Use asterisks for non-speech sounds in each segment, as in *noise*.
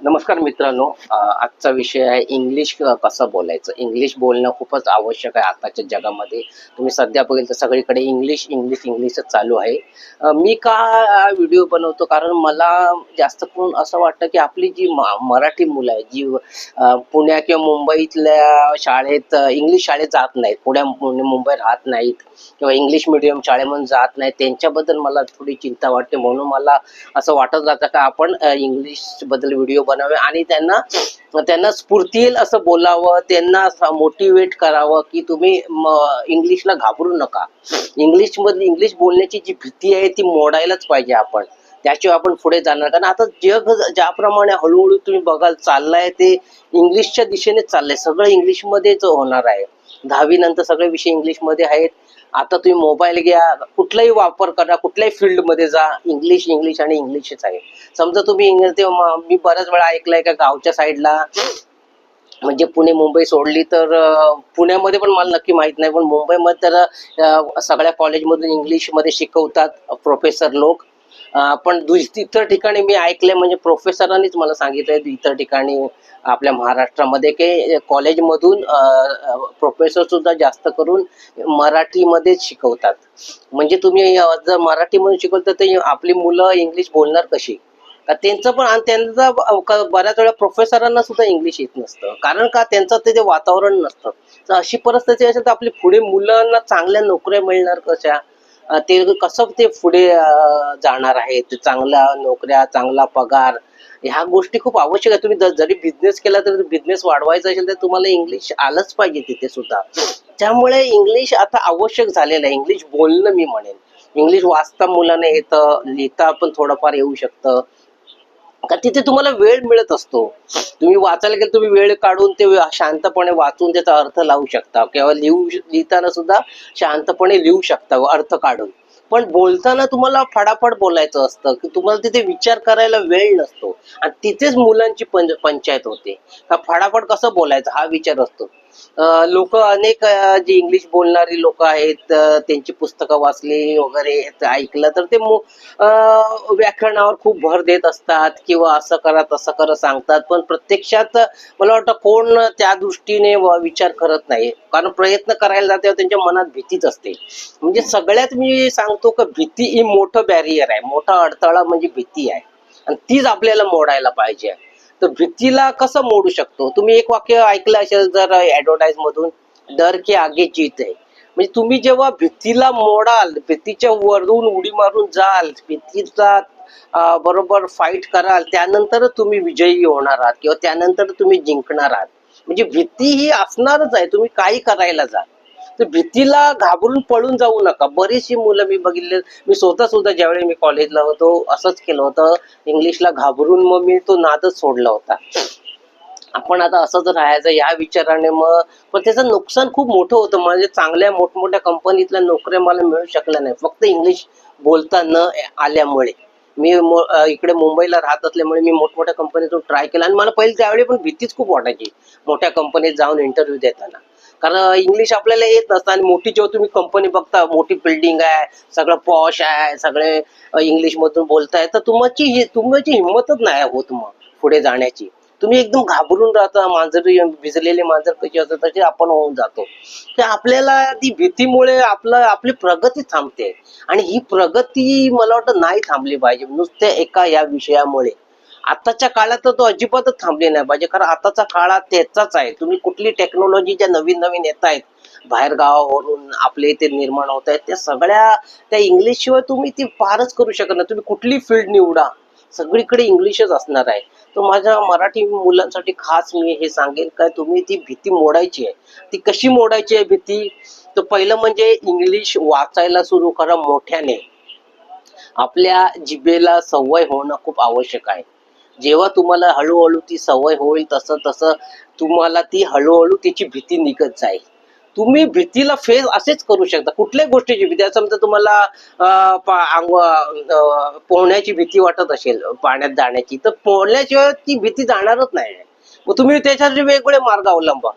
नमस्कार मित्रांनो आजचा विषय आहे इंग्लिश कसं बोलायचं? इंग्लिश बोलणं खूपच आवश्यक आहे आताच्या जगामध्ये. तुम्ही सध्या बघेल तर सगळीकडे इंग्लिश इंग्लिश इंग्लिशच चालू आहे. मी का व्हिडिओ बनवतो? कारण मला जास्त करून असं वाटतं की आपली जी मराठी मुलं आहे जी पुण्या किंवा मुंबईतल्या शाळेत इंग्लिश शाळेत जात नाहीत पुण्या मुंबईत मुंबई राहत नाहीत किंवा इंग्लिश मिडियम शाळेमधून जात नाहीत त्यांच्याबद्दल मला थोडी चिंता वाटते. म्हणून मला असं वाटत राहतं का आपण इंग्लिशबद्दल इंग्लिश व्हिडिओ बनावे आणि त्यांना त्यांना स्फूर्ती येईल असं बोलावं त्यांना मोटिवेट करावं की तुम्ही इंग्लिशला घाबरू नका. इंग्लिशमध्ये इंग्लिश बोलण्याची जी भीती आहे ती मोडायलाच पाहिजे आपण. त्याशिवाय आपण पुढे जाणार कारण आता जग ज्याप्रमाणे हळूहळू तुम्ही बघाल चाललंय ते इंग्लिशच्या दिशेने चाललंय. सगळं इंग्लिशमध्येच होणार आहे. दहावी नंतर सगळे विषय इंग्लिशमध्ये आहेत. आता तुम्ही मोबाईल घ्या कुठलाही वापर करा कुठल्याही फील्डमध्ये जा इंग्लिश इंग्लिश आणि इंग्लिशच आहे. समजा तुम्ही इंग्लिश मी बऱ्याच वेळा ऐकलंय का गावच्या साईडला म्हणजे पुणे मुंबई सोडली तर पुण्यामध्ये पण मला नक्की माहीत नाही पण मुंबईमध्ये तर सगळ्या कॉलेजमधून इंग्लिशमध्ये शिकवतात प्रोफेसर लोक. पण इतर ठिकाणी मी ऐकले म्हणजे प्रोफेसरांनीच मला सांगितलंय इतर ठिकाणी आपल्या महाराष्ट्रामध्ये की कॉलेजमधून प्रोफेसर सुद्धा जास्त करून मराठीमध्येच शिकवतात. म्हणजे तुम्ही जर मराठीमधून शिकवलं तर ते आपली मुलं इंग्लिश बोलणार कशी? त्यांचं पण आणि त्यांचा बऱ्याच वेळा प्रोफेसरांना सुद्धा इंग्लिश येत नसतं. कारण का? त्यांचं ते वातावरण नसतं. तर अशी परिस्थिती असेल तर आपली पुढे मुलांना चांगल्या नोकऱ्या मिळणार कशा? ते कसं ते पुढे जाणार आहे? ते चांगल्या नोकऱ्या चांगला पगार ह्या गोष्टी खूप आवश्यक आहे तुम्ही जरी बिझनेस केला तरी बिझनेस वाढवायचा असेल तर तुम्हाला इंग्लिश आलंच पाहिजे तिथे सुद्धा. त्यामुळे इंग्लिश आता आवश्यक झालेलं आहे. इंग्लिश बोलणं मी म्हणेन. इंग्लिश वाचता मुलांना येतं लिहिता पण थोडंफार येऊ शकतं. का तिथे तुम्हाला वेळ मिळत असतो. तुम्ही वाचायला गेलं तुम्ही वेळ काढून ते शांतपणे वाचून त्याचा अर्थ लावू शकता. किंवा लिहू लिहिताना सुद्धा शांतपणे लिहू शकता अर्थ काढून. पण बोलताना तुम्हाला फडाफड बोलायचं असतं की तुम्हाला तिथे विचार करायला वेळ नसतो. आणि तिथेच मुलांची पंच पंचायत होते. का फडाफड कसं बोलायचं हा विचार असतो. लोक अनेक जी इंग्लिश बोलणारी लोक आहेत त्यांची पुस्तकं वाचली वगैरे ऐकलं तर ते व्याकरणावर खूप भर देत असतात किंवा असं करा तसं करा सांगतात. पण प्रत्यक्षात मला वाटतं कोण त्या दृष्टीने विचार करत नाही. कारण प्रयत्न करायला जाते त्यांच्या मनात भीतीच असते. म्हणजे सगळ्यात मी सांगतो की भीती ही मोठं बॅरियर आहे. मोठा अडथळा म्हणजे भीती आहे. आणि तीच आपल्याला मोडायला पाहिजे. तर भीतीला कसं मोडू शकतो? तुम्ही एक वाक्य ऐकलं असेल जर ऍडव्हर्टाईज मधून डर के आगे जीत आहे म्हणजे तुम्ही जेव्हा भीतीला मोडाल भीतीच्या वरून उडी मारून जाल भीतीचा बरोबर फाईट कराल त्यानंतर तुम्ही विजयी होणार आहात किंवा त्यानंतर तुम्ही जिंकणार आहात. म्हणजे भीती ही असणारच आहे. तुम्ही काही करायला जा. तर भीतीला घाबरून पळून जाऊ नका. बरीचशी मुलं मी बघितले मी स्वतः सुद्धा ज्यावेळी मी कॉलेजला होतो असंच केलं होतं. इंग्लिशला घाबरून मग मी तो नादच सोडला होता. आपण आता असंच राहायचं या विचाराने मग पण त्याचं नुकसान खूप मोठं होतं. म्हणजे चांगल्या मोठमोठ्या कंपनीतल्या नोकऱ्या मला मिळू शकल्या नाही फक्त इंग्लिश बोलता न आल्यामुळे. मी इकडे मुंबईला राहत असल्यामुळे मी मोठमोठ्या कंपनीतून ट्राय केला. आणि मला पहिले त्यावेळी पण भीतीच खूप वाटायची. मोठ्या कंपनीत जाऊन इंटरव्ह्यू देताना. कारण इंग्लिश आपल्याला येत नसतं आणि मोठी जेव्हा तुम्ही कंपनी बघता मोठी बिल्डिंग आहे सगळं पॉश आहे सगळे इंग्लिश मधून बोलताय तर तुमची तुमची हिंमतच नाही होत मग पुढे जाण्याची. तुम्ही एकदम घाबरून राहता मांजर भिजलेले मांजर कशी असतात तसे आपण होऊन जातो. तर आपल्याला ती भीतीमुळे आपलं आपली प्रगती थांबते. आणि ही प्रगती मला वाटतं नाही थांबली पाहिजे. नुसत्या एका या विषयामुळे. आताच्या काळात तर तो अजिबातच थांबले नाही पाहिजे. कारण आताचा काळात त्याचाच आहे. तुम्ही कुठली टेक्नॉलॉजी ज्या नवीन नवीन येत आहेत बाहेर गावावरून आपले इथे निर्माण होत आहेत त्या सगळ्या त्या इंग्लिश शिवाय तुम्ही ती पारच करू शकत नाही. तुम्ही कुठली फील्ड निवडा. सगळीकडे इंग्लिशच असणार आहे. तर माझ्या मराठी मुलांसाठी खास मी हे सांगेन काय तुम्ही ती भीती मोडायची आहे. ती कशी मोडायची आहे भीती? तर पहिलं म्हणजे इंग्लिश वाचायला सुरू करा मोठ्याने. आपल्या जिभेला सवय होणं खूप आवश्यक आहे. जेव्हा तुम्हाला हळूहळू ती सवय होईल तसं तसं तुम्हाला ती हळूहळू तिची भीती निघत जाईल. तुम्ही भीतीला फेस असेच करू शकता. कुठल्याही गोष्टीची भीती समजा तुम्हाला अंग पोहण्याची भीती वाटत असेल पाण्यात जाण्याची तर पोहण्याशिवाय ती भीती जाणारच नाही. मग तुम्ही त्याच्यासाठी वेगवेगळे मार्ग अवलंबा.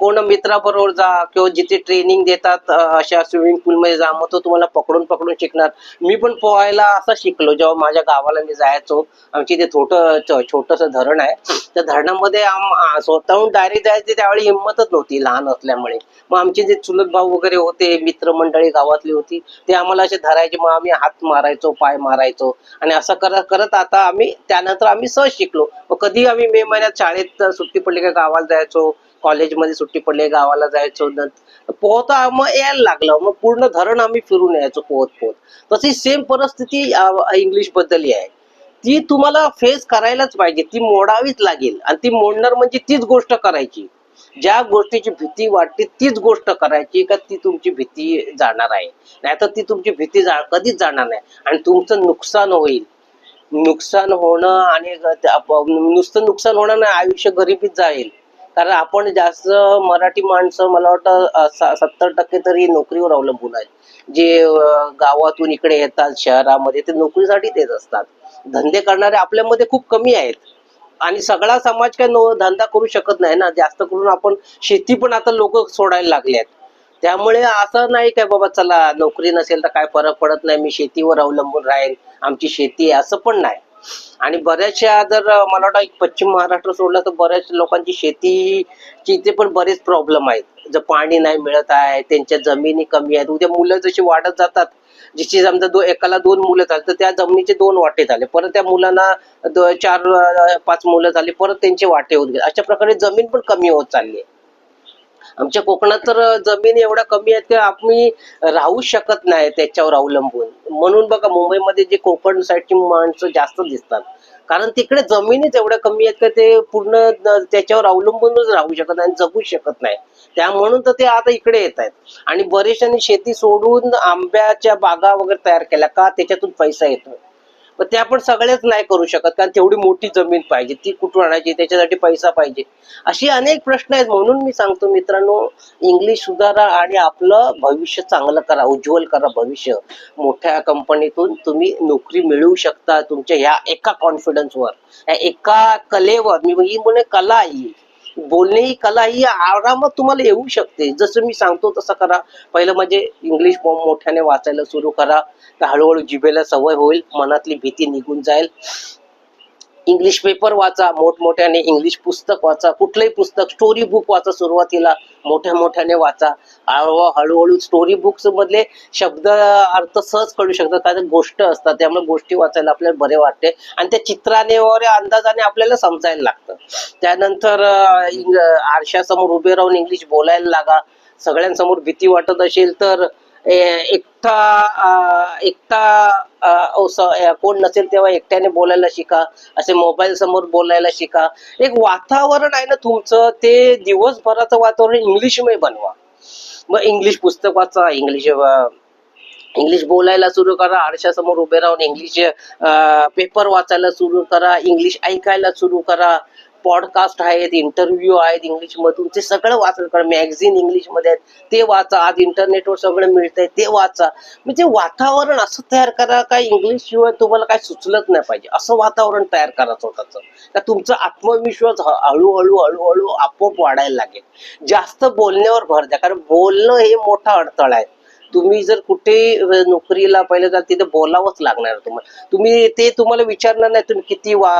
कोण मित्राबरोबर जा किंवा जिथे ट्रेनिंग देतात अशा स्विमिंग पूलमध्ये जा मग तो तुम्हाला पकडून पकडून शिकणार. मी पण पोहायला असं शिकलो जेव्हा माझ्या गावाला मी जायचो. आमची ते छोटं छोटस धरण आहे. त्या धरणामध्ये आम- स्वतःहून डायरेक्ट जायचे त्यावेळी हिंमतच नव्हती लहान असल्यामुळे. मग आमचे जे चुलत भाऊ वगैरे होते मित्रमंडळी गावातली होती ते आम्हाला असे धरायचे मग आम्ही हात मारायचो पाय मारायचो. आणि असं करत करत आता आम्ही त्यानंतर आम्ही सहज शिकलो. मग कधी आम्ही मे महिन्यात शाळेत सुट्टी पडली का गावाला जायचो कॉलेजमध्ये सुट्टी पडली गावाला जायचो पोहता मग यायला लागलं. मग पूर्ण धरण आम्ही फिरून यायचो पोहत पोहत. तशी सेम परिस्थिती इंग्लिशबद्दल आहे. ती तुम्हाला फेस करायलाच पाहिजे ती मोडावीच लागेल. आणि ती मोडणार म्हणजे तीच गोष्ट करायची. ज्या गोष्टीची भीती वाटते तीच गोष्ट करायची का ती तुमची भीती जाणार आहे. नाहीतर ती तुमची भीती जा कधीच जाणार नाही. आणि तुमचं नुकसान होईल. नुकसान होणं आणि नुसतं नुकसान होणं नाही आयुष्य गरिबीत जाईल. कारण आपण जास्त मराठी माणसं मला वाटतं सत्तर टक्के तरी नोकरीवर अवलंबून आहेत. जे गावातून इकडे येतात शहरामध्ये ते नोकरीसाठी येत असतात. धंदे करणारे आपल्यामध्ये खूप कमी आहेत. आणि सगळा समाज काय नो धंदा करू शकत नाही ना. जास्त करून आपण शेती पण आता लोक सोडायला लागले आहेत. त्यामुळे असं नाही काय बाबा चला नोकरी नसेल तर काय फरक पडत नाही. मी शेतीवर अवलंबून राहील आमची शेती आहे असं पण नाही. आणि बऱ्याचशा जर मला वाटतं पश्चिम महाराष्ट्र सोडलं तर बऱ्याच लोकांची शेतीची इथे पण बरेच प्रॉब्लेम आहेत. जर पाणी नाही मिळत आहे त्यांच्या जमिनी कमी आहेत. उद्या मुलं जशी वाढत जातात जिची समजा दो एकाला दोन मुलं झाली तर त्या जमिनीचे दोन वाटे झाले. परत त्या मुलांना चार पाच मुलं झाली परत त्यांचे वाटे होत गेले. अशा प्रकारे जमीन पण कमी होत चालली आहे. आमच्या कोकणात तर जमीन एवढ्या कमी आहेत की आम्ही राहू शकत नाही त्याच्यावर अवलंबून. म्हणून बघा मुंबईमध्ये जे कोकण साईडची माणसं जास्त दिसतात. कारण तिकडे जमिनीच एवढ्या कमी आहेत का ते पूर्ण त्याच्यावर अवलंबूनच राहू शकत नाही आणि जगू शकत नाही. त्या म्हणून तर ते आता इकडे येत आहेत. आणि बरेचशांनी शेती सोडून आंब्याच्या बागा वगैरे तयार केल्या का त्याच्यातून पैसा येतो पण ते आपण सगळेच नाही करू शकत कारण तेवढी मोठी जमीन पाहिजे ती कुठून आणायची त्याच्यासाठी पैसा पाहिजे. अशी अनेक प्रश्न आहेत म्हणून मी सांगतो मित्रांनो इंग्लिश सुधारा आणि आपलं भविष्य चांगलं करा उज्ज्वल करा भविष्य. मोठ्या कंपनीतून तुम्ही नोकरी मिळवू शकता तुमच्या ह्या एका कॉन्फिडन्सवर या एका कलेवर. मी ही म्हणे कला ही बोलणे ही कला ही आरामात तुम्हाला येऊ शकते. जसं मी सांगतो तसं करा. पहिलं म्हणजे इंग्लिश बॉम्ब मोठ्याने वाचायला सुरू करा. तर हळूहळू जिभेला सवय होईल मनातली भीती निघून जाईल. इंग्लिश पेपर वाचा मोठमोठ्याने इंग्लिश पुस्तक वाचा कुठलंही पुस्तक स्टोरी बुक वाचा सुरुवातीला मोठ्या मोठ्याने वाचा. हळू- हळूहळू स्टोरी बुक्स मधले शब्द अर्थ सहज कळू शकतात. कारण गोष्ट असतात त्यामुळे गोष्टी वाचायला आपल्याला बरे वाटते. आणि त्या चित्राने वगैरे अंदाजाने आपल्याला समजायला लागतं. त्यानंतर आरशासमोर उभे राहून इंग्लिश बोलायला लागा. सगळ्यांसमोर भीती वाटत असेल तर एकटा एकटा कोण नसेल तेव्हा एकट्याने बोलायला शिका असे मोबाईल समोर बोलायला शिका. एक वातावरण आहे ना तुमचं ते दिवसभराचं वातावरण इंग्लिशमय बनवा. मग इंग्लिश पुस्तक वाचा इंग्लिश इंग्लिश बोलायला सुरू करा आरशासमोर उभे राहून इंग्लिश पेपर वाचायला सुरू करा इंग्लिश ऐकायला सुरू करा. पॉडकास्ट आहेत इंटरव्ह्यू आहेत इंग्लिश मधून ते सगळं वाचा मॅगझिन इंग्लिशमध्ये आहेत ते वाचा. आज इंटरनेटवर सगळं मिळतंय ते वाचा. म्हणजे वातावरण असं तयार करा काय इंग्लिश शिवाय तुम्हाला काय सुचलंच नाही पाहिजे. असं वातावरण तयार करा स्वतःचं. का तुमचा आत्मविश्वास हळूहळू हळूहळू आपोआप वाढायला लागेल. जास्त बोलण्यावर भर द्या. कारण बोलणं हे मोठा अडथळा आहे. तुम्ही जर कुठे नोकरीला पहिले जाल तिथे बोलावंच लागणार तुम्हाला. तुम्ही ते तुम्हाला विचारणार नाही तुम्ही किती वा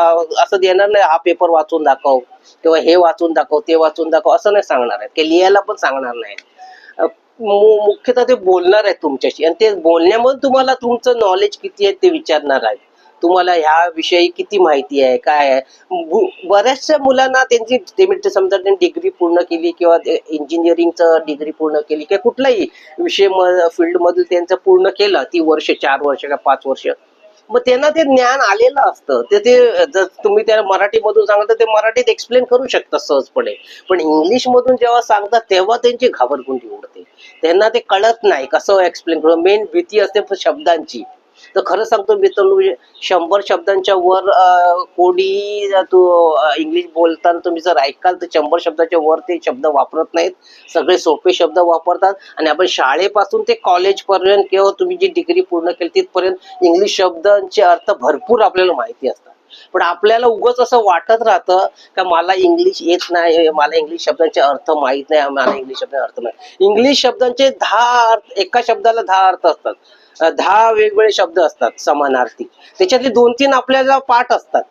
असं देणार नाही हा पेपर वाचून दाखव किंवा हे वाचून दाखव ते वाचून दाखव असं नाही सांगणार आहे ते लिहायला पण सांगणार नाही मुख्यतः ते बोलणार आहेत तुमच्याशी. आणि ते बोलण्यामध्ये तुम्हाला तुमचं नॉलेज किती आहे ते विचारणार आहे तुम्हाला ह्या विषयी किती माहिती आहे काय आहे? बऱ्याचशा मुलांना त्यांची ते समजा त्यांनी डिग्री पूर्ण केली किंवा इंजिनिअरिंगचं डिग्री पूर्ण केली किंवा कुठलाही विषय फील्ड त्यांचं पूर्ण केलं ती वर्ष चार वर्ष का पाच वर्ष. मग त्यांना ते ज्ञान आलेलं असतं. ते ते जर तुम्ही त्या मराठीमधून सांगता ते मराठीत एक्सप्लेन करू शकता सहजपणे. पण इंग्लिशमधून जेव्हा सांगतात तेव्हा त्यांची घाबरगुंडी उडते. त्यांना ते कळत नाही कसं एक्सप्लेन करू. मेन भीती असते शब्दांची. तर खरं सांगतो मित्रांनो म्हणजे शंभर शब्दांच्या वर कोणी तू इंग्लिश बोलताना तुम्ही जर ऐकाल तर शंभर शब्दाच्या वर ते शब्द वापरत नाहीत. सगळे सोपे शब्द वापरतात. आणि आपण शाळेपासून ते कॉलेज पर्यंत किंवा तुम्ही जी डिग्री पूर्ण केली तिथपर्यंत इंग्लिश शब्दांचे अर्थ भरपूर आपल्याला माहिती असतात. पण आपल्याला उगच असं वाटत राहतं का मला इंग्लिश येत नाही मला इंग्लिश शब्दांचे अर्थ माहीत नाही मला इंग्लिश शब्दांचे अर्थ नाही. इंग्लिश शब्दांचे दहा अर्थ एका शब्दाला दहा अर्थ असतात. दहा वेगवेगळे शब्द असतात समानार्थी. त्याच्यातले दोन तीन आपल्याला पाठ असतात.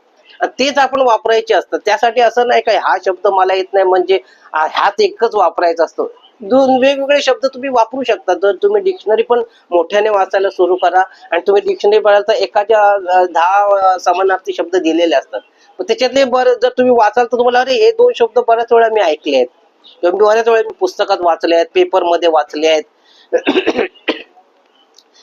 तेच आपण वापरायचे असतात. त्यासाठी असं नाही का हा शब्द मला येत नाही म्हणजे ह्यात एकच वापरायचा असतो. दोन वेगवेगळे शब्द तुम्ही वापरू शकता. जर तुम्ही डिक्शनरी पण मोठ्याने वाचायला सुरू करा आणि तुम्ही डिक्शनरी बघाल तर एखाद्या दहा समानार्थी शब्द दिलेले असतात. त्याच्यातले बरं जर तुम्ही वाचाल तर तुम्हाला अरे हे दोन शब्द बऱ्याच वेळा मी ऐकले आहेत. बऱ्याच वेळा मी पुस्तकात वाचले आहेत पेपरमध्ये वाचले आहेत.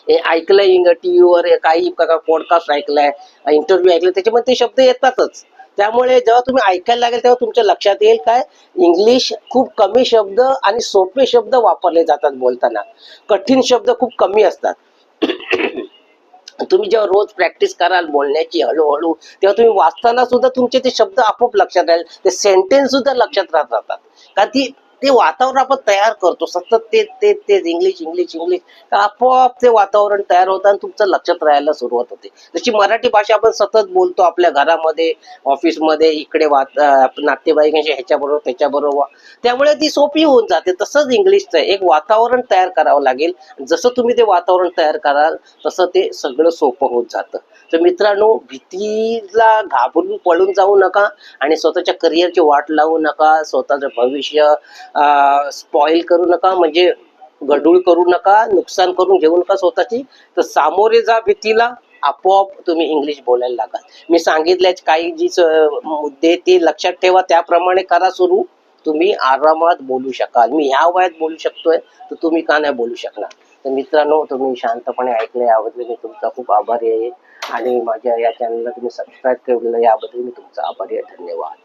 हे ऐकलंय इंग टीव्हीवर काही पॉडकास्ट ऐकलाय इंटरव्ह्यू ऐकले त्याच्यामध्ये ते शब्द येतातच. त्यामुळे जेव्हा तुम्ही ऐकायला लागेल तेव्हा तुमच्या लक्षात येईल काय? इंग्लिश खूप कमी शब्द आणि सोपे शब्द वापरले जातात बोलताना. कठीण शब्द खूप कमी असतात. *clears throat* तुम्ही जेव्हा रोज प्रॅक्टिस कराल बोलण्याची हळूहळू तेव्हा तुम्ही वाचताना सुद्धा तुमचे ते शब्द आपोआप लक्षात राहील ते सेंटेन्स सुद्धा लक्षात राहत राहतात. कारण ती ते वातावरण आपण तयार करतो. सतत ते ते तेच इंग्लिश इंग्लिश इंग्लिश तर आपोआप ते वातावरण तयार होतं आणि तुमचं लक्षात राहायला सुरुवात होते. जशी मराठी भाषा आपण सतत बोलतो आपल्या घरामध्ये ऑफिसमध्ये इकडे वात नातेवाईकांशी ह्याच्याबरोबर त्याच्याबरोबर. त्यामुळे ती सोपी होऊन जाते. तसंच इंग्लिशचं एक वातावरण तयार करावं लागेल. जसं तुम्ही ते वातावरण तयार कराल तसं ते सगळं सोपं होत जातं. तर मित्रांनो भीतीला घाबरून पळून जाऊ नका आणि स्वतःच्या करिअरची वाट लावू नका स्वतःचं भविष्य स्पॉइल करू नका म्हणजे गडूळ करू नका नुकसान करून घेऊ नका स्वतःची. तर सामोरे जा भीतीला आपोआप तुम्ही इंग्लिश बोलायला लागाल मी सांगितले काही जी मुद्दे ते लक्षात ठेवा. त्याप्रमाणे करा सुरू. तुम्ही आरामात बोलू शकाल. मी ह्या वयात बोलू शकतोय तर तुम्ही का नाही बोलू शकणार? तर मित्रांनो तुम्ही शांतपणे ऐकले आवडले मी तुमचा खूप आभारी आहे. आणि माझ्या या चॅनलला तुम्ही सबस्क्राईब केलेलं याबद्दल मी तुमचा आभारी आहे. धन्यवाद.